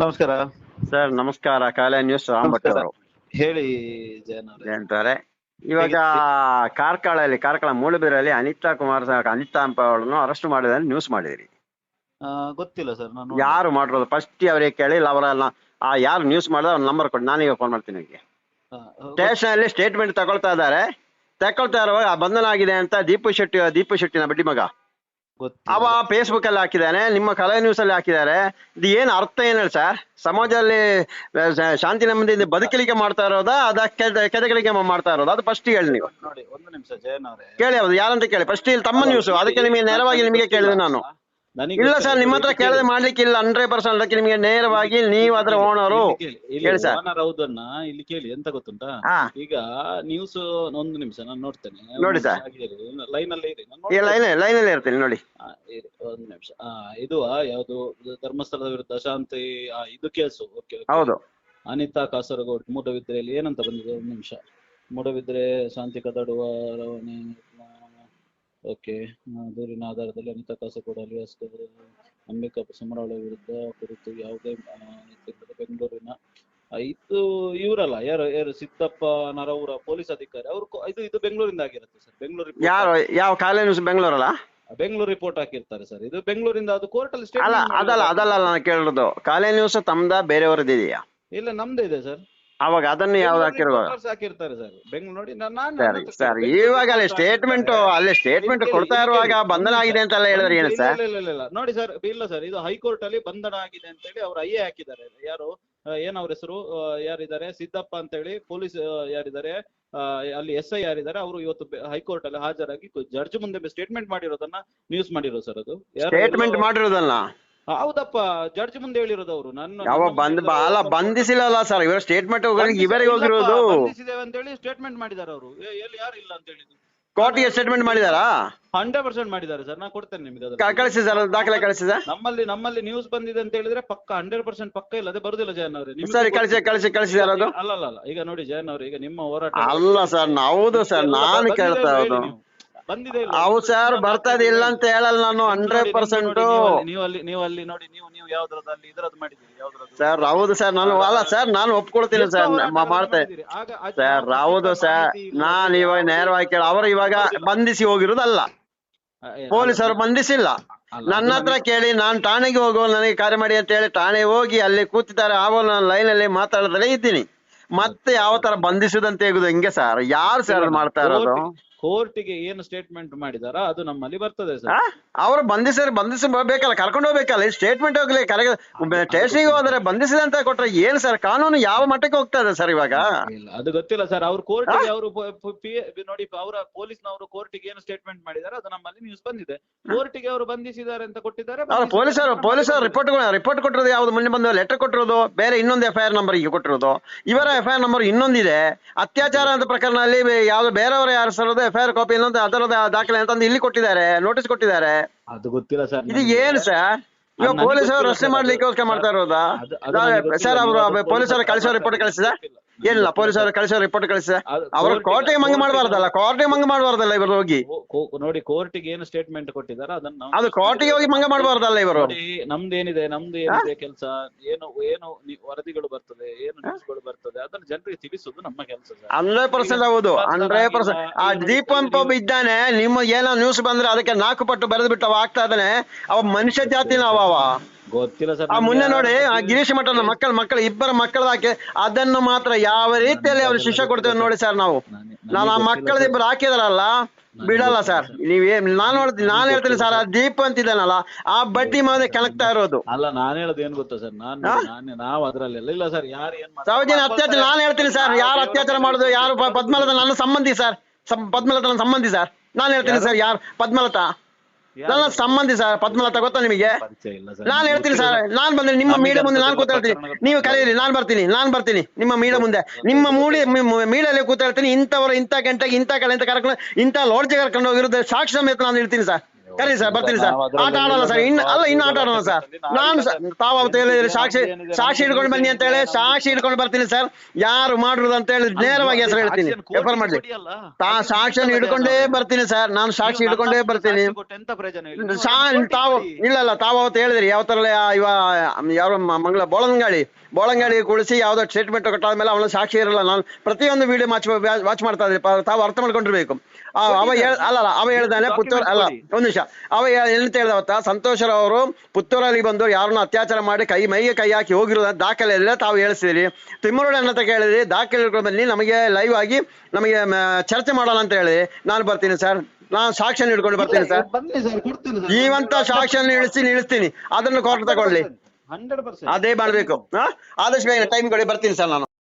ನಮಸ್ಕಾರ. ಸರ್ ನಮಸ್ಕಾರ. ಕಾಲೇ ನ್ಯೂಸ್ ರಾಮ್ ಭಟ್ ಅವರು. ಹೇಳಿ ಜಯನ್ ಅವ್ರೆ. ಅಂತಾರೆ ಇವಾಗ ಕಾರ್ಕಳಲ್ಲಿ ಕಾರ್ಕಳ ಮೂಳಬೀರಲ್ಲಿ ಅನಿತಾ ಕುಮಾರ್ ಅನಿತಾ ಅಂತ ಅವಳನ್ನು ಅರೆಸ್ಟ್ ಮಾಡಿದ ನ್ಯೂಸ್ ಮಾಡಿದಿರಿ. ಆ, ಗೊತ್ತಿಲ್ಲ ಸರ್ ನಾನು ಯಾರು ಮಾಡಿರೋದು ಫಸ್ಟ್ ಅವ್ರಿಗೆ ಕೇಳಿಲ್ಲ ಅವರೆಲ್ಲ ಆ ಯಾರು ನ್ಯೂಸ್ ಮಾಡಿದ ಅವ್ರ ನಂಬರ್ ಕೊಡಿ ನಾನೀಗ ಫೋನ್ ಮಾಡ್ತೀನಿ ಅವ್ರಿಗೆ. ಆ, ಸ್ಟೇಷನ್ ಅಲ್ಲಿ ಸ್ಟೇಟ್ಮೆಂಟ್ ತಗೊಳ್ತಾ ಇದ್ದಾರೆ. ತಗೊಳ್ತಾ ಇರುವಾಗ ಆ ಬಂಧನ ಆಗಿದೆ ಅಂತ ದೀಪು ಶೆಟ್ಟಿ ದೀಪು ಶೆಟ್ಟಿನ ಬಡ್ಡಿ ಮಗ. ಅವ ಫೇಸ್ಬುಕ್ ಅಲ್ಲಿ ಹಾಕಿದ್ದಾನೆ ನಿಮ್ಮ ಕಲಾ ನ್ಯೂಸ್ ಅಲ್ಲಿ ಹಾಕಿದ್ದಾರೆ ಇದು ಏನ್ ಅರ್ಥ ಏನ್ ಹೇಳಿ ಸರ್ ಸಮಾಜದಲ್ಲಿ ಶಾಂತಿ ನೆಮ್ಮದಿಯಿಂದ ಬದುಕಲಿಕ್ಕೆ ಮಾಡ್ತಾ ಇರೋದಾ ಅದ ಕೆದಗಳಿಗೆ ಮಾಡ್ತಾ ಇರೋದಾ? ಅದು ಫಸ್ಟ್ ಹೇಳಿ ನೀವು. ನೋಡಿ ಒಂದು ನಿಮಿಷ ಜಯನ್ ಅವರೇ. ಕೇಳಿ ಅವ್ರು ಯಾರಂತ ಕೇಳಿ. ಫಸ್ಟ್ ಇಲ್ಲಿ ತಮ್ಮ ನ್ಯೂಸ್ ಅದಕ್ಕೆ ನಿಮಗೆ ನೇರವಾಗಿ ನಿಮಗೆ ಕೇಳಿದೆ ನಾನು. ಇಲ್ಲ ಸರ್ ನಿಮ್ಮ ಹತ್ರ ಕೇಳದೆ ಕೇಳಿ. ಮಾಡ್ಲಿಕ್ಕೆ ಇಲ್ಲ ಹಂಡ್ರೆಡ್ ಪರ್ಸೆಂಟ್ ಅದಕ್ಕೆ ನಿಮಗೆ ನೇರವಾಗಿ ನೀವು ಅದ್ರ ಓನರು. ಹೇಳಿ ಸರ್. ಓನರ್ ಹೌದನ್ನ ಇಲ್ಲಿ ಕೇಳಿ ಎಂತ ಗೊತ್ತುಂಟಾ? ಈಗ ನ್ಯೂಸ್ ಒಂದು ನಿಮಿಷ ನಾನು ನೋಡ್ತೇನೆ. ನೋಡಿ ಸರ್. ಲೈನ್ ಅಲ್ಲಿ ನೋಡ್ತೇನೆ. ಲೈನ್ ಲೈನ್ ಅಲ್ಲಿ ಇರ್ತೇನೆ ನೋಡಿ. ಒಂದು ನಿಮಿಷ. ಇದು ಯಾವುದು ಧರ್ಮಸ್ಥಳದ ವಿರುದ್ಧ ಶಾಂತಿ ಇದು ಕೇಸು. ಓಕೆ ಹೌದು. ಅನಿತಾ ಕಾಸರಗೋಡು ಮೂಡಬಿದ್ರೆಯಲ್ಲಿ ಏನಂತ ಬಂದಿದೆ? ಒಂದು ನಿಮಿಷ. ಮೂಡಬಿದ್ರೆ ಶಾಂತಿ ಕದಡುವ ಓಕೆ. ದೂರಿನ ಆಧಾರದಲ್ಲಿ ಅನಿತಾ ಕಾಸರಗೋಡು ಅಲಿಯಾಸ್ ಅಂಬಿಕಾ ಸಮರಾಳ ವಿರುದ್ಧ ಕುರಿತು ಯಾವುದೇ ಬೆಂಗಳೂರಿನ ಇದು ಇವರಲ್ಲ ಯಾರು ಯಾರು ಸಿದ್ದಪ್ಪ ನರವೂರ ಪೊಲೀಸ್ ಅಧಿಕಾರಿ ಅವರು ಇದು ಇದು ಬೆಂಗಳೂರಿಂದ ಆಗಿರುತ್ತೆ ಸರ್. ಬೆಂಗಳೂರು ಯಾರು ಯಾವ ಕಾಲೇಜ್ ನ್ಯೂಸ್ ಬೆಂಗಳೂರಲ್ಲ? ಬೆಂಗಳೂರು ರಿಪೋರ್ಟ್ ಹಾಕಿರ್ತಾರೆ ಸರ್. ಇದು ಬೆಂಗಳೂರಿಂದ ಅದು ಕೋರ್ಟ್ ಅಲ್ಲಿ ಅಲ್ಲ ಅದಲ್ಲ ಅದಲ್ಲ ನಾನು ಕೇಳಿರೋದು. ಕಾಲೇ ನ್ಯೂಸ್ ತಮ್ದ ಬೇರೆಯವರದ್ದು ಇದೆಯಾ ಇಲ್ಲ ನಮ್ದೇ ಇದೆ ಸರ್. ಅವಾಗ ಅದನ್ನ ಯಾವ್ದು ಹಾಕಿರುವ ಹಾಕಿರ್ತಾರೆ ಸರ್. ಬೆಂಗಳೂರು ನಾನು ಸರಿ ಇವಾಗ ಅಲ್ಲಿ ಸ್ಟೇಟ್ಮೆಂಟ್. ಅಲ್ಲಿ ಸ್ಟೇಟ್ಮೆಂಟ್ ಇಲ್ಲಿ ಕೊಡ್ತಾ ಇರುವಾಗ ಬಂಧನ ಆಗಿದೆ ಅಂತ ಎಲ್ಲ ಹೇಳಿದ್ರೆ ಏನು ಸರ್? ಇಲ್ಲ, ಇಲ್ಲ, ಇಲ್ಲ. ನೋಡಿ ಸರ್ ಇಲ್ಲ ಸರ್. ಇದು ಹೈಕೋರ್ಟ್ ಅಲ್ಲಿ ಬಂಧನ ಆಗಿದೆ ಅಂತ ಹೇಳಿ ಅವ್ರ ಐಎ ಹಾಕಿದ್ದಾರೆ. ಯಾರು? ಏನ್ ಅವ್ರ ಹೆಸರು? ಯಾರಿದ್ದಾರೆ? ಸಿದ್ದಪ್ಪ ಅಂತ ಹೇಳಿ ಪೊಲೀಸ್ ಯಾರಿದ್ದಾರೆ? ಅಲ್ಲಿ ಎಸ್ ಐ ಯಾರಿದ್ದಾರೆ? ಅವರು ಇವತ್ತು ಹೈಕೋರ್ಟ್ ಅಲ್ಲಿ ಹಾಜರಾಗಿ ಜಡ್ಜ್ ಮುಂದೆ ಸ್ಟೇಟ್ಮೆಂಟ್ ಮಾಡಿರೋದನ್ನ ನ್ಯೂಸ್ ಮಾಡಿರೋದು ಸರ್ ಅದು. ಸ್ಟೇಟ್ಮೆಂಟ್ ಮಾಡಿರೋದಲ್ಲ ಹೌದಪ್ಪ ಜಡ್ಜ್ ಮುಂದೆ ಹೇಳಿರೋದು ಅವರು ನನ್ನ ಯಾವ ಬಂದ್ ಬಂದಿಸಿಲ್ಲ ಅಲ್ಲ ಅವರು- ಬಂಧಿಸಿಲ್ಲ ಸರ್ ಇವರ ಸ್ಟೇಟ್ಮೆಂಟ್ ಇವರಿಗೆ ಹೋಗಿರೋದು. ಬಂಧಿಸಿದ್ದೇವೆ ಅಂತ ಹೇಳಿ ಸ್ಟೇಟ್ಮೆಂಟ್ ಮಾಡಿದ್ದಾರೆ ಅವರು ಎಲ್ಲಿ ಯಾರು ಇಲ್ಲ ಅಂತ ಹೇಳಿದ್ರು ಕೋರ್ಟ್ಗೆ ಸ್ಟೇಟ್ಮೆಂಟ್ ಮಾಡಿದಾರಾ? ಹಂಡ್ರೆಡ್ ಪರ್ಸೆಂಟ್ ಮಾಡಿದ್ದಾರೆ ಸರ್ ನಾನು ಕೊಡ್ತೇನೆ ನಿಮಗೆ ಅದನ್ನ. ಕ- ಕಳಿಸಿ ಸರ್ ದಾಖಲೆ ಕಳಿಸಿ ಸರ್ ನಮ್ಮಲ್ಲಿ ನಮ್ಮಲ್ಲಿ ನ್ಯೂಸ್ ಬಂದಿದೆ ಅಂತ ಹೇಳಿದ್ರೆ ಪಕ್ಕ ಹಂಡ್ರೆಡ್ ಪರ್ಸೆಂಟ್ ಪಕ್ಕ ಇಲ್ಲ ಅದೇ ಬರುದಿಲ್ಲ ಜಯನ್ ಅವರೇ. ನಿಮ್ಗೆ ಸರಿ. ಕಳಿಸಿ ಕಳಿಸಿ ಕಳಿಸಿ ಸರ್ ಅದು. ಅಲ್ಲ ಅಲ್ಲ ಅಲ್ಲ ಈಗ ನೋಡಿ ಜಯನ್ ಅವ್ರೆ ಈಗ ನಿಮ್ಮ ಹೋರಾಟ ಅಲ್ಲ ಸರ್ ಹೌದು ಸರ್ ನಾನು ಕೇಳ್ತಾ ಇರೋದು. ಬಂದಿದೆ? ಹೌದು ಸರ್ ಬರ್ತದೆ ಇಲ್ಲ. ಅಂತ ಹೇಳಲ್ಲ ನಾನು ಹಂಡ್ರೆಡ್ ಪರ್ಸೆಂಟ್ ನೀವು ಅಲ್ಲಿ- ನೀವು ಅಲ್ಲಿ ನೋಡಿ ನೀವು ನೀವು ಯಾವ್ದ್ರದ್ದು ಇದ್ರದ್ದು ಮಾಡಿದ್ದೀರಿ ಯಾವ್ದ್ರದ್ದು? ಸರ್ ಹೌದು ಸರ್ ನಾನು ಅಲ್ಲ ಸರ್ ನಾನು ಒಪ್ಕೊಳ್ತೀನಿ ಸರ್ ಹೋರಾಟಗಳನ್ನು ಮಾಡ್ತೆ. ಮಾಡಿದ್ದೀರಿ? ಆಗ ಅದು ಸರ್ ಹೌದು ಸರ್ ನಾನು ಇವಾಗ ನೇರವಾಗಿ ಕೇಳ ಅವರು ಇವಾಗ ಬಂಧಿಸಿ ಹೋಗಿರೋದಲ್ಲ. ಪೊಲೀಸರು ಬಂಧಿಸಿಲ್ಲ. ನನ್ನ ಹತ್ರ ಕೇಳಿ ನಾನು ಠಾಣೆಗೆ ಹೋಗುವ ನನಗೆ ಕಾರ್ಯ ಮಾಡಿ ಅಂತ ಹೇಳಿ ಠಾಣೆ ಹೋಗಿ ಅಲ್ಲಿ ಕೂತಿದ್ದಾರೆ. ಆವಾಗ ನಾನು ಲೈನ್ ಅಲ್ಲಿ ಮಾತಾಡದಲ್ಲೇ ಇದ್ದೀನಿ. ಮತ್ತೆ ಯಾವ ತರ ಬಂಧಿಸುದಂತ ಹೇಗುದು ಹಿಂಗೆ ಸರ್ ಯಾರು ಸರ್ ಮಾಡ್ತಾ ಇರೋದು? ಕೋರ್ಟಿಗೆ ಏನು ಸ್ಟೇಟ್ಮೆಂಟ್ ಮಾಡಿದಾರ ಅದು ನಮ್ಮಲ್ಲಿ ಬರ್ತದೆ? ಸರ್. ಅವ್ರು ಬಂಧಿಸಿ ಬಂಧಿಸಿ ಬೇಕಲ್ಲ ಕರ್ಕೊಂಡು ಹೋಗ್ಬೇಕಲ್ಲ ಸ್ಟೇಟ್ಮೆಂಟ್ ಹೋಗ್ಲಿ ಸ್ಟೇಷನ್ಗೆ ಹೋದ್ರೆ ಬಂಧಿಸಿದೆ ಅಂತ ಕೊಟ್ರೆ ಏನ್ ಸರ್ ಕಾನೂನು ಯಾವ ಮಟ್ಟಕ್ಕೆ ಹೋಗ್ತಾ ಇದೆ ಸರ್ ಇವಾಗ? ಇಲ್ಲ ಅದು ಗೊತ್ತಿಲ್ಲ ಸರ್ ಅವ್ರು ಕೋರ್ಟಿಗೆ ಅವರು ನೋಡಿ ಅವರ ಪೊಲೀಸ್ನವರು ಕೋರ್ಟಿಗೆ ಏನು ಸ್ಟೇಟ್ಮೆಂಟ್ ಮಾಡಿದಾರೆ ಅದು ನಮ್ಮಲ್ಲಿ ನ್ಯೂಸ್ ಬಂದಿದೆ. ಕೋರ್ಟಿಗೆ ಅವರು ಬಂಧಿಸಿದ್ದಾರೆ ಅಂತ ಕೊಟ್ಟಿದ್ದಾರೆ ಪೊಲೀಸರು ಪೊಲೀಸರು. ರಿಪೋರ್ಟ್ ರಿಪೋರ್ಟ್ ಕೊಟ್ಟಿರೋದು ಯಾವ್ದು? ಮೊನ್ನೆ ಬಂದ ಲೆಟರ್ ಕೊಟ್ಟಿರೋದು ಬೇರೆ ಇನ್ನೊಂದು ಎಫ್ ಐ ಆರ್ ನಂಬರ್ ಈಗ ಕೊಟ್ಟಿರೋದು. ಇವರ ಎಫ್ ಐ ಆರ್ ನಂಬರ್ ಇನ್ನೊಂದಿದೆ. ಅತ್ಯಾಚಾರ ಅಂತ ಪ್ರಕರಣ ಅಲ್ಲಿ ಯಾವ್ದು ಬೇರೆಯವರು ಯಾರು ಸರೋದು ಎಫ್ ಐ ಆರ್ ಕಾಪಿ ಇನ್ನೊಂದು ಅದರ ದಾಖಲೆ ಅಂತ ಇಲ್ಲಿ ಕೊಟ್ಟಿದ್ದಾರೆ ನೋಟಿಸ್ ಕೊಟ್ಟಿದ್ದಾರೆ. ಅದು ಗೊತ್ತಿಲ್ಲ ಸರ್ ಇದು ಏನು ಸರ್ ಇವಾಗ ಪೊಲೀಸರು ರಸ್ತೆ ಮಾಡ್ಲಿಕ್ಕೆ ಮಾಡ್ತಾ ಇರೋದಾ. ಸರ್ ಅವರು ಪೊಲೀಸರು ಕಳಿಸೋ ರಿಪೋರ್ಟ್ ಕಳಿಸಿದ ಗೊತ್ತಿಲ್ಲ. ಪೊಲೀಸ್ ಅವರು ಕಳಿಸೋ ರಿಪೋರ್ಟ್ ಕಳಿಸ. ಅದು ಕೋರ್ಟ್ ಕೋರ್ಟಿಗೆ- ಕೋರ್ಟಿಗೆ ಮಂಗ ಮಾಡಬಾರ್ದಲ್ಲ ಕೋರ್ಟಿಗೆ ಮಂಗ ಮಾಡಬಾರ್ದಲ್ಲ ಇವರು ಹೋಗಿ. ಕೋ- ಕೋ- ನೋಡಿ ಕೋರ್ಟಿಗೆ ಏನು ಸ್ಟೇಟ್ಮೆಂಟ್ ಕೊಟ್ಟಿದಾರ ಅದನ್ನ ನಾವು ಅದು ಕೋರ್ಟಿಗೆ ಹೋಗಿ ಮಂಗ ಮಾಡಬಾರ್ದಲ್ಲ ಇವರು. ನೋಡಿ ನಮ್ದು ಏನಿದೆ ನಮ್ದು ಏನಿದೆ ಕೆಲಸ ಏನು ಏನು ನಿ- ವರದಿಗಳು ಬರ್ತದೆ ಏನು ನ್ಯೂಸ್ಗಳು ಬರ್ತದೆ ಅದನ್ನ ಜನರಿಗೆ ತಿಳಿಸೋದು ನಮ್ಮ ಕೆಲಸ ಹಂಡ್ರೆಡ್ ಪರ್ಸೆಂಟ್ ಹೌದು ಹಂಡ್ರೆಡ್ ಪರ್ಸೆಂಟ್. ಆ ದೀಪಂಪ ಒಬ್ಬ ಇದ್ದಾನೆ ನಿಮ್ಮ ಏನೋ ನ್ಯೂಸ್ ಬಂದ್ರೆ ಅದಕ್ಕೆ ನಾಲ್ಕು ಪಟ್ಟು ಬರೆದು ಬಿಟ್ಟು ಅವ ಆಗ್ತಾ ಇದ್ದಾನೆ. ಅವ ಮನುಷ್ಯ ಜಾತಿನ ಅವ ಅವ. ಗೊತ್ತಿಲ್ಲ ಸರ್ ಆ ಮೊನ್ನೆ ನೋಡಿ ಆ ಗಿರೀಶ್ ಮಠದ ಮಕ್ಕಳ ಮಕ್ಕಳ ಇಬ್ಬರ ಮಕ್ಕಳ ಹಾಕಿ ಅದನ್ನು ಮಾತ್ರ ಯಾವ ರೀತಿಯಲ್ಲಿ ಅವ್ರು ಶಿಕ್ಷೆ ಕೊಡ್ತೇವೆ ನೋಡಿ ಸರ್ ನಾವು. ನಾನು ಆ ಮಕ್ಕಳ ಇಬ್ಬರು ಹಾಕಿದಾರಲ್ಲ ಬಿಡಲ್ಲ ಸರ್. ನೀವೇ ನಾನು ನೋಡ್ತೀನಿ ನಾನು ಹೇಳ್ತೀನಿ ಸರ್ ಆ ದೀಪ ಅಂತಿದ್ದಾನಲ್ಲ ಆ ಬಡ್ಡಿ ಮೇಲೆ ಕೆಣಕ್ತಾ ಇರೋದು. ಅಲ್ಲ ನಾನು ಹೇಳೋದು ಏನ್ ಗೊತ್ತಾ ಸರ್? ನಾನು ನಾನೇ ನಾವು ಅದ್ರಲ್ಲೆಲ್ಲ ಇಲ್ಲ. ಸರ್ ಯಾರು ಏನ್? ಸೌಜನ್ಯ ಅತ್ಯಾಚಾರ ನಾನು ಹೇಳ್ತೀನಿ ಸರ್ ಯಾರು ಅತ್ಯಾಚಾರ ಮಾಡೋದು ಯಾರು ಪ- ಪದ್ಮಲತಾ ನನ್ನ ಸಂಬಂಧಿ ಸರ್. ಸಂ- ಪದ್ಮಲತಾ ನನ್ನ ಸಂಬಂಧಿ ಸರ್. ನಾನು ಹೇಳ್ತೀನಿ ಸರ್ ಯಾರು? ಪದ್ಮಲತಾ? ನನ್ನ ಸಂಬಂಧಿ ಸರ್ ಪದ್ಮಲತಾ ಗೊತ್ತಾ ನಿಮಗೆ? ನಾನು ಹೇಳ್ತೀನಿ ಸರ್ ನಾನು ಬಂದ್ರೆ ನಿಮ್ಮ ಮೀಡ ಮುಂದೆ ನಾನು ಕೂತಾಡ್ತೀನಿ ನೀವು ಕರೀರಿ ನಾನು ಬರ್ತೀನಿ ನಾನು ಬರ್ತೀನಿ ನಿಮ್ಮ ಮೀಡ ಮುಂದೆ. ನಿಮ್ಮ ಮೂಡಿ ಮೀಡಿಯಲ್ಲಿ ಕೂತಾಡ್ತೀನಿ ಇಂಥವರು ಇಂಥ ಗಂಟೆಗೆ ಇಂಥ ಕಡೆ ಇಂಥ ಕರ್ಕೊಂಡು ಇಂಥ ಲಾಡ್ಜ್ ಕರ್ಕೊಂಡು ಹೋಗಿರೋದು ಸಾಕ್ಷಿ ಸಮೇತ ನಾನು ಹೇಳ್ತೀನಿ ಸರ್. ಕರೀರಿ ಸರ್ ಬರ್ತೀನಿ ಸರ್. ಆಟ ಆಡೋಲ್ಲ ಸರ್. ಇನ್ನು ಅಲ್ಲ ಇನ್ನು ಆಟ ಆಡೋಣ ಸರ್. ನಾನು ತಾವು ಅವತ್ತು ಹೇಳಿದ್ರಿ ಸಾಕ್ಷಿ ಸಾಕ್ಷಿ ಹಿಡ್ಕೊಂಡು ಬನ್ನಿ ಅಂತ ಹೇಳಿ ಸಾಕ್ಷಿ ಹಿಡ್ಕೊಂಡು ಬರ್ತೀನಿ ಸರ್. ಯಾರು ಮಾಡಿರೋದು ಅಂತ ಹೇಳಿ ನೇರವಾಗಿ ಹೆಸರು ಹೇಳ್ತೀನಿ. ರೆಫರ್ ಮಾಡಿ ತಾ ಸಾಕ್ಷಿಯನ್ನು ಹಿಡ್ಕೊಂಡೇ ಬರ್ತೀನಿ ಸರ್. ನಾನು ಸಾಕ್ಷಿ ಹಿಡ್ಕೊಂಡೇ ಬರ್ತೀನಿ. ತಾವು ಇಲ್ಲ ಇಲ್ಲ ತಾವು ಅವತ್ತು ಹೇಳಿದ್ರಿ ಯಾವ ತರ ಇವ ಯಾರು ಮಂಗಳ ಬೋಳಂಗಾಳಿ. ಬೋಳಂಗಾಳಿ ಕುಳಿಸಿ ಟ್ರೀಟ್ಮೆಂಟ್ ಸ್ಟೇಟ್ಮೆಂಟ್ ಕೊಟ್ಟಾದ್ಮೇಲೆ ಅವನ ಸಾಕ್ಷಿ ಇರಲ್ಲ. ನಾನು ಪ್ರತಿಯೊಂದು ವಿಡಿಯೋ ವಾಚ್ ವಾಚ್ ಮಾಡ್ತಾ ಇದ್ರಿ ತಾವು ಅರ್ಥ ಮಾಡ್ಕೊಂಡಿರ್ಬೇಕು. ಅವ ಹೇಳ್- ಅಲ್ಲ ಅವ ಹೇಳ್ದಾನೆ ಪುತ್ತೂರು ಅಲ್ಲ ಒಂದ್ ನಿಮಿಷ. ಅವ ಏನಂತ ಹೇಳ್ದ ಸಂತೋಷ ಸಂತೋಷರಾವ್ ಅವರು ಪುತ್ತೂರಲ್ಲಿ ಬಂದು ಯಾರನ್ನ ಅತ್ಯಾಚಾರ ಮಾಡಿ ಕೈ ಮೈಗೆ ಕೈ ಹಾಕಿ ಹೋಗಿರೋ ದಾಖಲೆ ಎಲ್ಲ ತಾವು ಹೇಳಿಸಿದಿರಿ ತಿಮ್ಮರೋಡ್ ಅನ್ನತ ಕೇಳಿದ್ರಿ ದಾಖಲೆ ಹಿಡ್ಕೊಂಡು ಬನ್ನಿ ನಮಗೆ ಲೈವ್ ಆಗಿ ನಮಗೆ ಚರ್ಚೆ ಮಾಡೋಣ ಅಂತ ಹೇಳಿ ನಾನು ಬರ್ತೀನಿ ಸರ್. ನಾನು ಸಾಕ್ಷ್ಯ ಹಿಡ್ಕೊಂಡು ಬರ್ತೀನಿ ಸರ್. ಜೀವಂತ ಸಾಕ್ಷ್ಯ ಇಳಿಸಿ ನಿಲ್ಲಿಸ್ತೀನಿ. ಅದನ್ನು ಕೋರ್ಟ್ ತಗೊಳ್ಳಿ. Hundred percent. ಅದೇ ಮಾಡ್ಬೇಕು. ಆದಷ್ಟು ಬೇಗ ಟೈಮ್ ಕೊಡಿ ಬರ್ತೀನಿ ಸರ್ ನಾನು.